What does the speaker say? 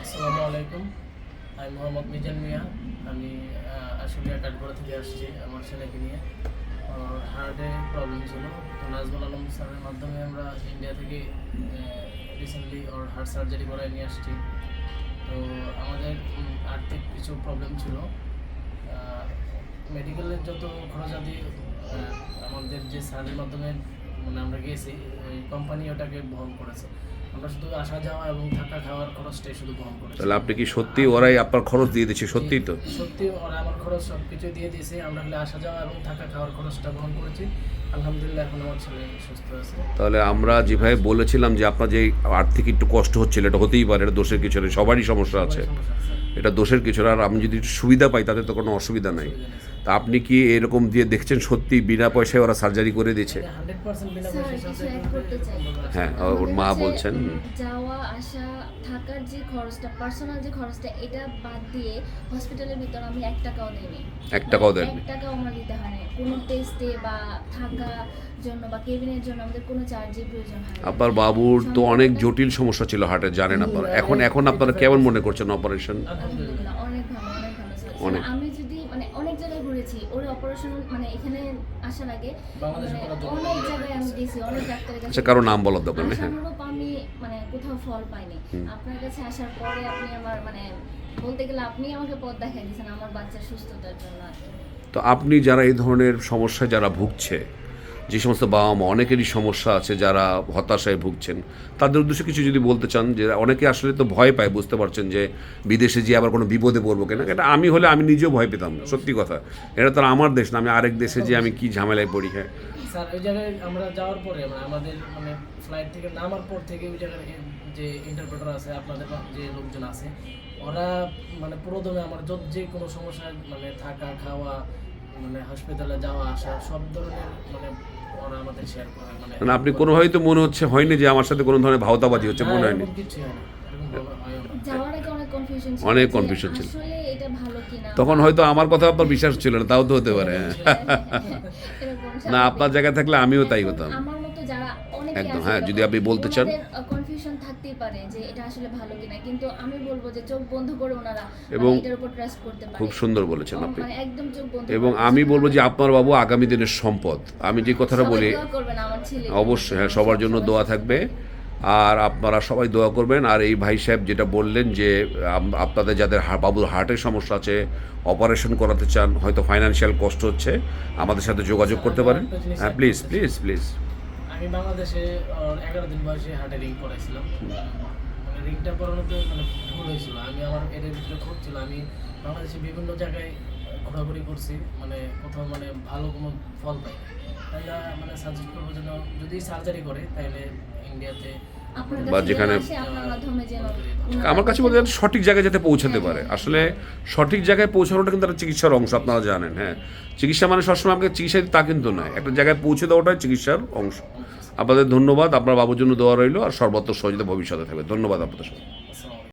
আসসালামু আলাইকুম। আমি মোহাম্মদ মিজান মিয়া। আমি আশুলিয়া কাঠগড়া থেকে আসছি আমার ছেলেকে নিয়ে। ওর হার্টে প্রবলেম ছিল। তো নাজমুল আলম স্যারের মাধ্যমে আমরা ইন্ডিয়া থেকে রিসেন্টলি ওর হার্ট সার্জারি করায় নিয়ে আসছি। তো আমাদের আর্থিক কিছু প্রবলেম ছিল। মেডিকেলের যত খরচাদি আমাদের যে স্যারের মাধ্যমে মানে আমরা গিয়েছি ওই কোম্পানি ওটাকে বহন করেছে। আমরা শুধু আসা যাওয়া এবং থাকা খাওয়ার খরচটাই শুধু বহন করেছি। তাহলে আপনি কি সত্যি ওরাই আপনার খরচ দিয়ে দিচ্ছে? সত্যিই তো। সত্যি ওরা আমার খরচ সব কিছু দিয়ে দিয়েছে। আমরা খালি আসা যাওয়া এবং থাকা খাওয়ার খরচটা বহন করেছি। আলহামদুলিল্লাহ এখন আমার ছেলে সুস্থ আছে। তাহলে আমরা যেভাবে বলেছিলাম যে আপনার যে আর্থিক একটু কষ্ট হচ্ছিল এটা হতেই পারে এটা দোষের কিছু নেই সবারই সমস্যা আছে। এটা দোষের কিছু আর আমি যদি একটু সুবিধা পাই তাতে তো কোনো অসুবিধা নাই। তা আপনি কি এরকম দিয়ে দেখছেন সত্যি বিনা পয়সায় ওরা সার্জারি করে করতে চাই। হ্যাঁ ওর মা বলছেন। যাওয়া আসা থাকার যে খরচটা পার্সোনাল যে খরচটা এটা বাদ দিয়ে হসপিটালের ভিতর আমি এক টাকাও দিইনি। এক টাকাও মানে এক টাকাও আমার দিতে হয় না কোনো টেস্টে বা থাকা জন্য বা কেবিনের জন্য আমাদের কোনো চার্জের প্রয়োজন হয় আপনার বাবুর তো অনেক জটিল সমস্যা ছিল হার্টের জানেন আপনারা এখন এখন আপনারা কেমন মনে করছেন অপারেশন আলহামদুলিল্লাহ অনেক। অনেক। আমি যদি মানে অনেক জায়গায় ঘুরেছি ওর অপারেশন মানে এখানে আসার আগে মানে অনেক জায়গায় আমি গেছি অনেক ডাক্তারের কাছে। আচ্ছা কারও নাম বলার দরকার নেই হ্যাঁ। আমি মানে কোথাও ফল পাইনি। আপনার কাছে আসার পরে আপনি আমার মানে বলতে গেলে আপনি আমাকে পথ দেখাই দিয়েছেন আমার বাচ্চার সুস্থতার জন্য তো আপনি যারা এই ধরনের সমস্যা যারা ভুগছে যে সমস্ত বাবা মা অনেকেরই সমস্যা আছে যারা হতাশায় ভুগছেন। তাদের উদ্দেশ্যে কিছু যদি বলতে চান যে অনেকে আসলে তো ভয় পায়, বুঝতে পারছেন যে বিদেশে যে আবার কোনো বিপদে পড়ব কিনা। এটা আমি হলে আমি নিজেও ভয় পেতাম, সত্যি কথা। এটা তো আমার দেশ না, আমি আরেক দেশে যে আমি কি ঝামেলায় পড়ি হ্যাঁ। স্যার ওই জায়গায় আমরা যাওয়ার পরে আমাদের মানে ফ্লাইট থেকে নামার পর থেকে ওই জায়গায় যে ইন্টারপ্রেটার আছে, আপনাদের যে লোকজন আছে, ওরা মানে পুরোদমে আমার যে কোনো মানে থাকা, খাওয়া মানে হসপিটালে যাওয়া আসা সব ধরনের মানে ওরা আমাদের শেয়ার করে মানে মানে আপনি কোনোভাবেই তো মনে হচ্ছে হয়নি যে আমার সাথে কোনো ধরনের ভাওতাবাজি হচ্ছে মনে হয়নি। হয় অনেক কনফিউশন ছিল অনেক যে confusion ছিল। আসলে এটা ভালো কিনা? তখন হয়তো আমার কথা আপনার বিশ্বাস ছিল না তাও তো হতে পারে হ্যাঁ। না আপনার জায়গায় থাকলে আমিও তাই হতাম। আমার মতো যারা অনেকে একদম, হ্যাঁ, যদি আপনি বলতে চান। কনফিউশন পারে যে এটা আসলে ভালো কিনা কিন্তু আমি বলব যে চোখ বন্ধ করে ওনারা মানে এবং এটার উপর ট্রাস্ট করতে পারে। খুব সুন্দর বলেছেন আপনি। মানে একদম চোখ বন্ধ এবং আমি বলব যে আপনার বাবু আগামী দিনের সম্পদ। আমি যে কথাটা বলি অবশ্যই হ্যাঁ সবার জন্য দোয়া থাকবে। আর আপনারা সবাই দোয়া করবেন। আর এই ভাই সাহেব যেটা বললেন যে আপনাদের যাদের বাবুর হার্টের সমস্যা আছে অপারেশন করাতে চান হয়তো ফাইন্যান্সিয়াল কষ্ট হচ্ছে আমাদের সাথে যোগাযোগ করতে পারেন। হ্যাঁ প্লিজ প্লিজ প্লিজ আমি বাংলাদেশে এগারো দিন বয়সে হার্টে রিং করাইছিলাম মানে রিংটা করানোতে মানে ভুল হয়েছিল। আমি আমার এর ভিতরে খুব ছিল। আমি বাংলাদেশে বিভিন্ন জায়গায় ঘোরাঘুরি করছি। মানে কোথাও মানে ভালো কোনো ফল পাই তাই না মানে সাজেস্ট করব যেন যদি সার্জারি করে তাহলে ইন্ডিয়াতে বা যেখানে- আমার কাছে বলতে গেলে সঠিক জায়গায় যাতে পৌঁছাতে পারে। আসলে সঠিক জায়গায় পৌঁছানোটা কিন্তু একটা চিকিৎসার অংশ আপনারা জানেন হ্যাঁ। চিকিৎসা মানে সবসময় আমাকে চিকিৎসা তা কিন্তু নয়। একটা জায়গায় পৌঁছে দেওয়াটাই চিকিৎসার অংশ। আপনাদের ধন্যবাদ আপনার বাবুর জন্য দেওয়া রইল আর সর্বত্র সহযোগিতা ভবিষ্যতে থাকবে। ধন্যবাদ আপনাদের সবাই